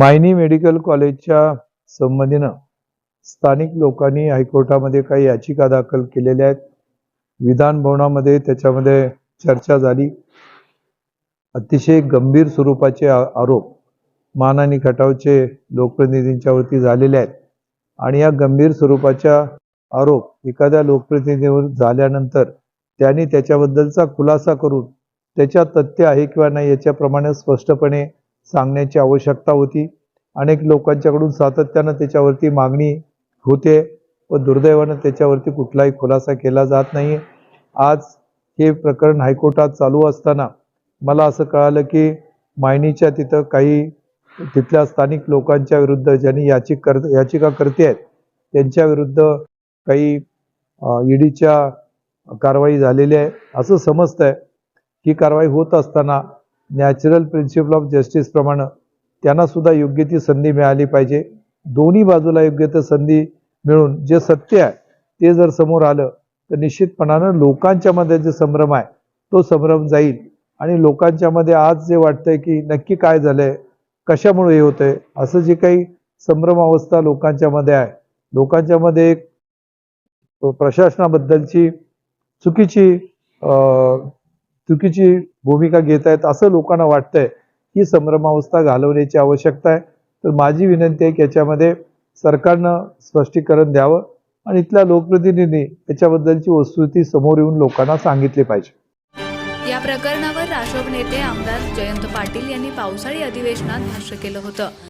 Mayani medical कॉलेजच्या संबंधीनं स्थानिक लोकांनी हायकोर्टामध्ये काही याचिका दाखल केलेल्या आहेत. विधान भवनामध्ये त्याच्यामध्ये चर्चा झाली. अतिशय गंभीर स्वरूपाचे आरोप मान आणि खटावचे लोकप्रतिनिधींच्यावरती झालेले आहेत. आणि या गंभीर स्वरूपाच्या आरोप एखाद्या लोकप्रतिनिधीवर झाल्यानंतर त्यांनी त्याच्याबद्दलचा खुलासा करून त्याच्या तथ्य आहे किंवा नाही याच्याप्रमाणे स्पष्टपणे सांगण्याची आवश्यकता होती. अनेक लोकांच्याकडून सातत्यानं त्याच्यावरती मागणी होते व दुर्दैवानं त्याच्यावरती कुठलाही खुलासा केला जात नाही आज हे प्रकरण हायकोर्टात चालू असताना मला असं कळालं की मायनीच्या तिथं काही तिथल्या स्थानिक लोकांच्या विरुद्ध ज्यांनी याचिक कर याचिका करते आहेत त्यांच्या विरुद्ध काही ईडीच्या कारवाई झालेली आहे. असं समजतंय. ही कारवाई होत असताना नॅचरल प्रिन्सिपल ऑफ जस्टिस त्यांनासुद्धा योग्य ती संधी मिळाली पाहिजे. दोन्ही बाजूला योग्य ती संधी मिळून जे सत्य आहे ते जर समोर आलं तर निश्चितपणानं लोकांच्या मध्ये जे संभ्रम आहे तो संभ्रम जाईल. आणि लोकांच्या मध्ये आज जे वाटतंय की नक्की काय झालंय कशामुळे हे होतंय असं जे काही संभ्रम अवस्था लोकांच्या मध्ये आहे लोकांच्या मध्ये एक प्रशासनाबद्दलची चुकीची चुकीची भूमिका घेत आहेत असं लोकांना वाटतंय. ही संभ्रमावस्था घालवण्याची आवश्यकता आहे. तर माझी विनंती आहे की याच्यामध्ये सरकारनं स्पष्टीकरण द्यावं आणि इथल्या लोकप्रतिनिधी याच्याबद्दलची वस्तुस्थिती समोर येऊन लोकांना सांगितली पाहिजे. या प्रकरणावर राष्ट्रवादी नेते आमदार जयंत पाटील यांनी पावसाळी अधिवेशनात भाष्य केलं होतं.